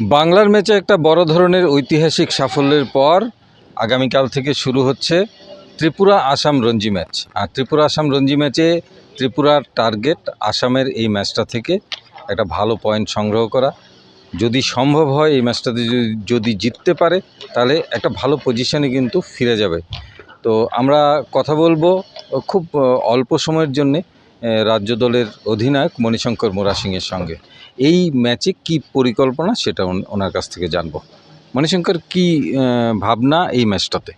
বাংলার ম্যাচে একটা বড় ধরনের ঐতিহাসিক সাফল্যের পর আগামীকাল থেকে শুরু হচ্ছে ত্রিপুরা আসাম রঞ্জি ম্যাচ। আর ত্রিপুরা আসাম রঞ্জি ম্যাচে ত্রিপুরার টার্গেট আসামের এই ম্যাচটা থেকে একটা ভালো পয়েন্ট সংগ্রহ করা। যদি সম্ভব হয় এই ম্যাচটাতে যদি- জিততে পারে, তাহলে একটা ভালো পজিশনে কিন্তু ফিরে যাবে। তো আমরা কথা বলব খুব অল্প সময়ের জন্যে রাজ্য দলের অধিনায়ক মণিশঙ্কর মোরা সিংয়ের সঙ্গে। এই ম্যাচে কি পরিকল্পনা সেটা ওনার কাছ থেকে জানব। মণিশঙ্কর কি ভাবনা এই ম্যাচটাতে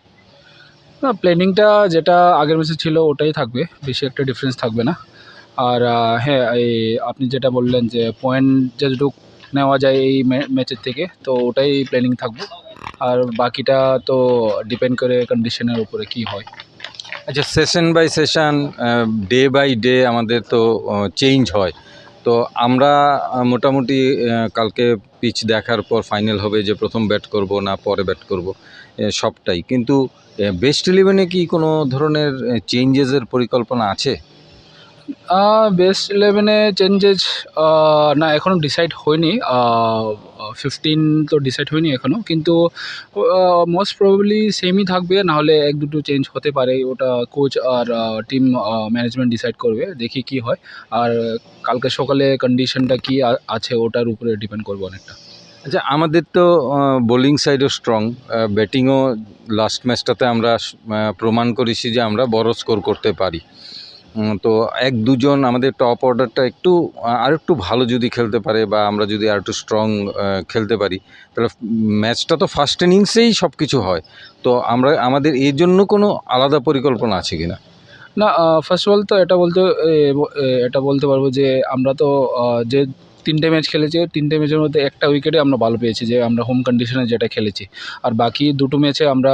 না প্ল্যানিংটা যেটা আগের ম্যাচে ছিল ওটাই থাকবে বেশি একটা ডিফারেন্স থাকবে না। আর হ্যাঁ এই আপনি যেটা বললেন যে পয়েন্ট যতটুকু নেওয়া যায় এই ম্যাচের থেকে তো ওটাই প্ল্যানিং থাকবে। আর বাকিটা তো ডিপেন্ড করে কন্ডিশনের উপরে কি হয়। আচ্ছা session by session day by day আমাদের তো চেঞ্জ হয়। তো আমরা মোটামুটি কালকে পিচ দেখার পর ফাইনাল হবে যে প্রথম ব্যাট করব না পরে ব্যাট করব সবটাই। কিন্তু বেস্ট ইলেভেনে কি কোনো ধরনের চেঞ্জেসের পরিকল্পনা আছে? বেস্ট ইলেভেনে চেঞ্জেস না এখনও ডিসাইড হয়নি। ফিফটিন তো ডিসাইড হয়নি এখনও কিন্তু মোস্ট প্রবাবলি সেমই থাকবে, নাহলে এক দুটো চেঞ্জ হতে পারে, ওটা কোচ আর টিম ম্যানেজমেন্ট ডিসাইড করবে, দেখি কি হয়। আর কালকে সকালে কন্ডিশনটা কি আছে, ওটার উপরে ডিপেন্ড করবে অনেকটা। আচ্ছা আমাদের তো বোলিং সাইডও স্ট্রং ব্যাটিংও লাস্ট ম্যাচটাতে আমরা প্রমাণ করেছি যে আমরা বড় স্কোর করতে পারি। তো এক দুজন আমাদের টপ অর্ডারটা একটু আর একটু ভালো যদি খেলতে পারে বা আমরা যদি আর একটু স্ট্রং খেলতে পারি, তাহলে ম্যাচটা তো ফার্স্ট ইনিংসেই সব কিছু হয়। তো আমরা, আমাদের এর জন্য কোনো আলাদা পরিকল্পনা আছে কি না ফার্স্ট অফ অল তো এটা বলতে এটা বলতে পারব যে আমরা তো যে তিনটে ম্যাচ খেলেছি তিনটে ম্যাচের মধ্যে একটা উইকেটে আমরা ভালো পেয়েছি, যে আমরা হোম কন্ডিশনে যেটা খেলেছি। আর বাকি দুটো ম্যাচে আমরা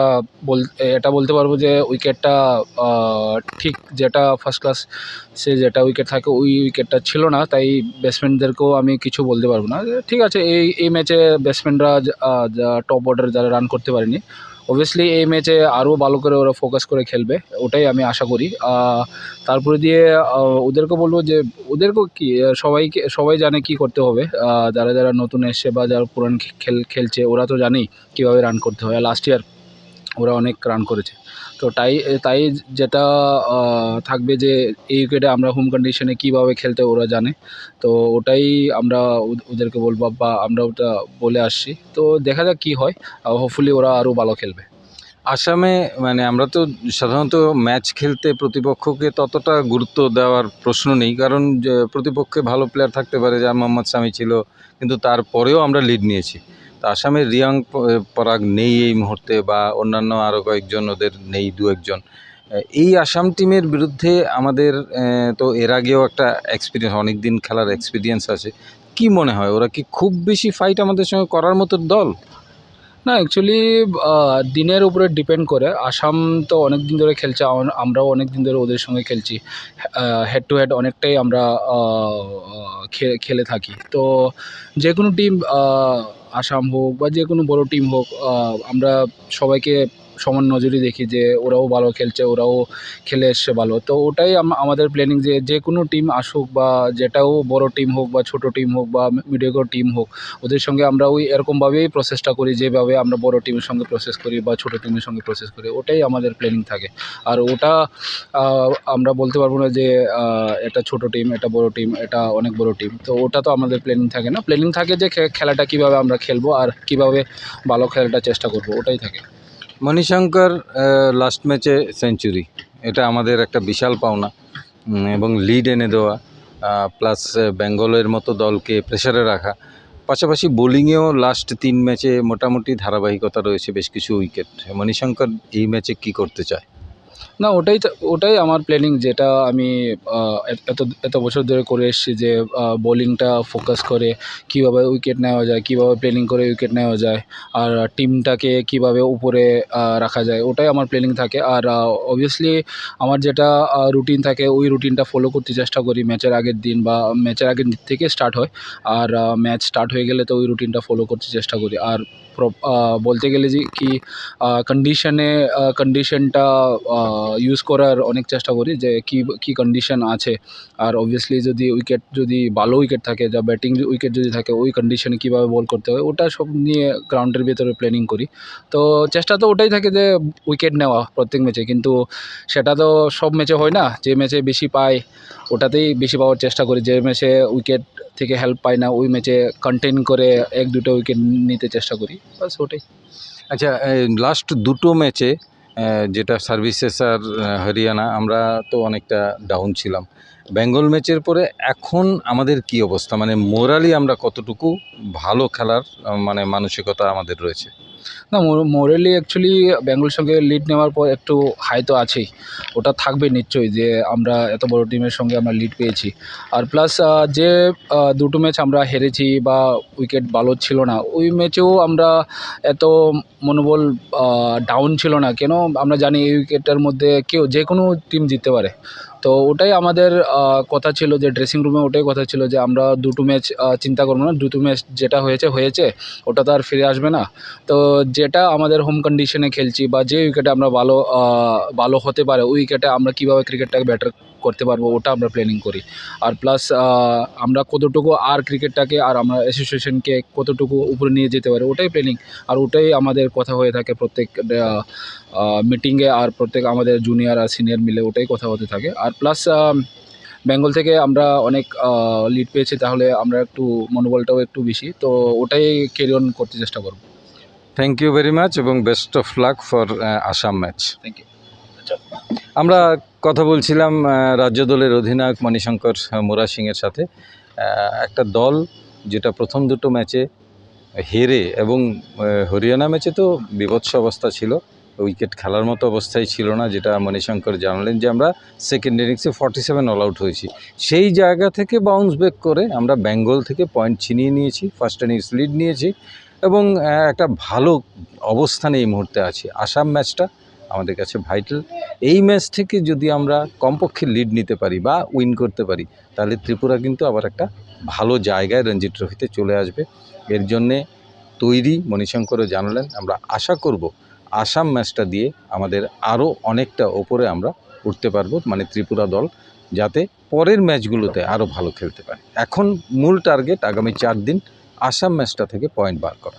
বল, এটা বলতে পারব যে উইকেটটা ঠিক যেটা ফার্স্ট ক্লাস সে যেটা উইকেট থাকে, ওই উইকেটটা ছিল না, তাই ব্যাটসম্যানদেরকেও আমি কিছু বলতে পারব না। ঠিক আছে, এই এই ম্যাচে ব্যাটসম্যানরা টপ অর্ডার যারা রান করতে পারেনি অবভিয়াসলি এই ম্যাচে আরও ভালো করে ওরা ফোকাস করে খেলবে, ওটাই আমি আশা করি। তারপরে দিয়ে ওদেরকে বলব যে, ওদেরকেও কি সবাইকে, সবাই জানে কি করতে হবে। যারা যারা নতুন এসছে বা যারা পুরান খেল, খেলছে, ওরা তো জানেই কীভাবে রান করতে হয়। লাস্ট ইয়ার ওরা অনেক রান করেছে। তো তাই তাই যেটা থাকবে যে এই উইকেটে আমরা হোম কন্ডিশনে কীভাবে খেলতে ওরা জানে। তো ওটাই আমরা ওদেরকে বলব বা আমরা ওটা বলে আসছি। তো দেখা যাক কী হয়। হোপফুলি ওরা আরও ভালো খেলবে। আসামে মানে আমরা তো সাধারণত ম্যাচ খেলতে প্রতিপক্ষকে ততটা গুরুত্ব দেওয়ার প্রশ্ন নেই। কারণ প্রতিপক্ষে ভালো প্লেয়ার থাকতে পারে যা মোহাম্মদ সামি ছিল, কিন্তু তারপরেও আমরা লিড নিয়েছি। আসামের রিয়াং পরাগ নেই এই মুহূর্তে বা অন্যান্য আরও কয়েকজন, ওদের নেই দু একজন। এই আসাম টিমের বিরুদ্ধে আমাদের তো এর আগেও একটা এক্সপিরিয়েন্স অনেক দিন খেলার এক্সপিরিয়েন্স আছে। কি মনে হয়, ওরা কি খুব বেশি ফাইট আমাদের সঙ্গে করার মতো দল? না অ্যাকচুয়ালি দিনের উপরে ডিপেন্ড করে। আসাম তো অনেক দিন ধরে খেলছে আমরাও অনেক দিন ধরে ওদের সঙ্গে খেলছি। হেড টু হেড অনেকটাই আমরা খেলে থাকি। তো যে কোনো টিম আসাম হোক বা যে কোনো বড়ো টিম হোক আমরা সবাইকে সমান নজরে দেখি যে ওরাও ভালো খেলছে, ওরাও খেলে এসছে ভালো। তো ওটাই আমাদের প্ল্যানিং যে যে কোনো টিম আসুক বা যেটাও বড় টিম হোক বা ছোট টিম হোক বা মিডিয়াকর টিম হোক, ওদের সঙ্গে আমরা ওই এরকমভাবেই প্রসেসটা করি যেভাবে আমরা বড় টিমের সঙ্গে প্রসেস করি বা ছোট টিমের সঙ্গে প্রসেস করি, ওটাই আমাদের প্ল্যানিং থাকে। আর ওটা আমরা বলতে পারব না যে এটা ছোট টিম এটা বড় টিম এটা অনেক বড় টিম তো ওটা তো আমাদের প্ল্যানিং থাকে না। প্ল্যানিং থাকে যে খেলাটা কীভাবে আমরা খেলব আর কীভাবে ভালো খেলাটা চেষ্টা করব, ওটাই থাকে। মণিশঙ্কর লাস্ট ম্যাচে সেঞ্চুরি এটা আমাদের একটা বিশাল পাওনা এবং লিড এনে দেওয়া প্লাস বেঙ্গলের মতো দলকে প্রেসারে রাখা। পাশাপাশি বোলিংয়েও লাস্ট তিন ম্যাচে মোটামুটি ধারাবাহিকতা রয়েছে বেশ কিছু উইকেট মণিশঙ্কর এই ম্যাচে কি করতে চায়? না, ওটাই ওটাই আমার প্ল্যানিং যেটা আমি এত- এত বছর ধরে করে এসেছি যে বোলিংটা ফোকাস করে কীভাবে উইকেট নেওয়া যায়, কীভাবে প্ল্যানিং করে উইকেট নেওয়া যায়, আর টিমটাকে কীভাবে উপরে রাখা যায়, ওটাই আমার প্ল্যানিং থাকে। আর অবভিয়াসলি আমার যেটা রুটিন থাকে, ওই রুটিনটা ফলো করতে চেষ্টা করি ম্যাচের আগের দিন বা ম্যাচের আগের দিন থেকে স্টার্ট হয়। আর ম্যাচ স্টার্ট হয়ে গেলে তো ওই রুটিনটা ফলো করতে চেষ্টা করি। আর বলতে গেলে যে কি কন্ডিশনে কন্ডিশনটা ইউজ করার অনেক চেষ্টা করি যে কী কী কন্ডিশন আছে আর অবভিয়াসলি যদি উইকেট যদি ভালো উইকেট থাকে যা ব্যাটিং উইকেট যদি থাকে ওই কন্ডিশনে কীভাবে বল করতে হয় ওটা সব নিয়ে গ্রাউন্ডের ভিতরে প্ল্যানিং করি তো চেষ্টা তো ওটাই থাকে যে উইকেট নেওয়া প্রত্যেক ম্যাচে কিন্তু সেটা তো সব ম্যাচে হয় না যে ম্যাচে বেশি পায় ওটাতেই বেশি পাওয়ার চেষ্টা করি যে ম্যাচে উইকেট থেকে হেল্প পাই না, ওই ম্যাচে কন্টেন করে এক দুটো উইকেট নিতে চেষ্টা করি বাস ওটাই। আচ্ছা লাস্ট দুটো ম্যাচে যেটা সার্ভিসেস আর হরিয়ানা, আমরা তো অনেকটা ডাউন ছিলাম। বেঙ্গল ম্যাচের পরে এখন আমাদের কি অবস্থা? মানে মোরালি আমরা কতটুকু ভালো খেলার মানে মানসিকতা আমাদের রয়েছে? না মোরালি অ্যাকচুয়ালি বেঙ্গল সঙ্গে লিড নেওয়ার পর একটু হাই তো আছেই। ওটা থাকবে নিশ্চয়ই যে আমরা এত বড় টিমের সঙ্গে আমরা লিড পেয়েছি। আর প্লাস যে দুটো ম্যাচ আমরা হেরেছি বা উইকেট ভালো ছিল না, ওই ম্যাচেও আমরা এত মনোবল ডাউন ছিল না। কেন? আমরা জানি এই উইকেটের মধ্যে কেউ যে কোনো টিম জিততে পারে। তো ওটাই আমাদের কথা ছিল যে ড্রেসিং রুমে ওটাই কথা ছিল যে আমরা দুটো ম্যাচ চিন্তা করব না। দুটো ম্যাচ যেটা হয়েছে হয়েছে। ওটা তো আর ফিরে আসবে না। তো যেটা আমাদের হোম কন্ডিশনে খেলছি বা যে উইকেটে আমরা ভালো ভালো হতে পারে, ওই উইকেটে আমরা কীভাবে ক্রিকেটটাকে ব্যাটার করতে পারব ওটা আমরা প্ল্যানিং করি। আর প্লাস আমরা কতটুকু আর ক্রিকেটটাকে আর আমরা অ্যাসোসিয়েশনকে কতটুকু উপরে নিয়ে যেতে পারি, ওটাই প্ল্যানিং আর ওটাই আমাদের কথা হয়ে থাকে প্রত্যেক মিটিংয়ে আর প্রত্যেক আমাদের জুনিয়র আর সিনিয়র মিলে ওটাই কথা হতে থাকে। আর প্লাস বেঙ্গল থেকে আমরা অনেক লিড পেয়েছি, তাহলে আমরা একটু মনোবলটাও একটু বেশি, তো ওটাই ক্যারি অন করতে চেষ্টা করব। থ্যাংক ইউ ভেরি মাচ এবং best of luck for Assam match thank you আমরা কথা বলছিলাম রাজ্য দলের অধিনায়ক মণিশঙ্কর মোরা সিংয়ের সাথে। একটা দল যেটা প্রথম দুটো ম্যাচে হেরে এবং হরিয়ানা ম্যাচে তো বিভৎস অবস্থা ছিল। উইকেট খেলার মতো অবস্থায় ছিল না যেটা মণিশঙ্কর জানালেন যে আমরা সেকেন্ড ইনিংসে ফর্টি সেভেন অল আউট হয়েছি। সেই জায়গা থেকে বাউন্স ব্যাক করে আমরা বেঙ্গল থেকে পয়েন্ট ছিনিয়ে নিয়েছি ফার্স্ট ইনিংস লিড নিয়েছি। এবং একটা ভালো অবস্থানে এই মুহূর্তে আছি। আসাম ম্যাচটা আমাদের কাছে ভাইটাল এই ম্যাচ থেকে যদি আমরা কমপক্ষে লিড নিতে পারি বা উইন করতে পারি, তাহলে ত্রিপুরা কিন্তু আবার একটা ভালো জায়গায় রঞ্জি ট্রফিতে চলে আসবে। এর জন্যে তৈরি মণিশঙ্করও জানালেন, আমরা আশা করব আসাম ম্যাচটা দিয়ে আমাদের আরও অনেকটা ওপরে আমরা উঠতে পারব মানে ত্রিপুরা দল, যাতে পরের ম্যাচগুলোতে আরও ভালো খেলতে পারে। এখন মূল টার্গেট আগামী চার দিন আসাম ম্যাচটা থেকে পয়েন্ট বার করা।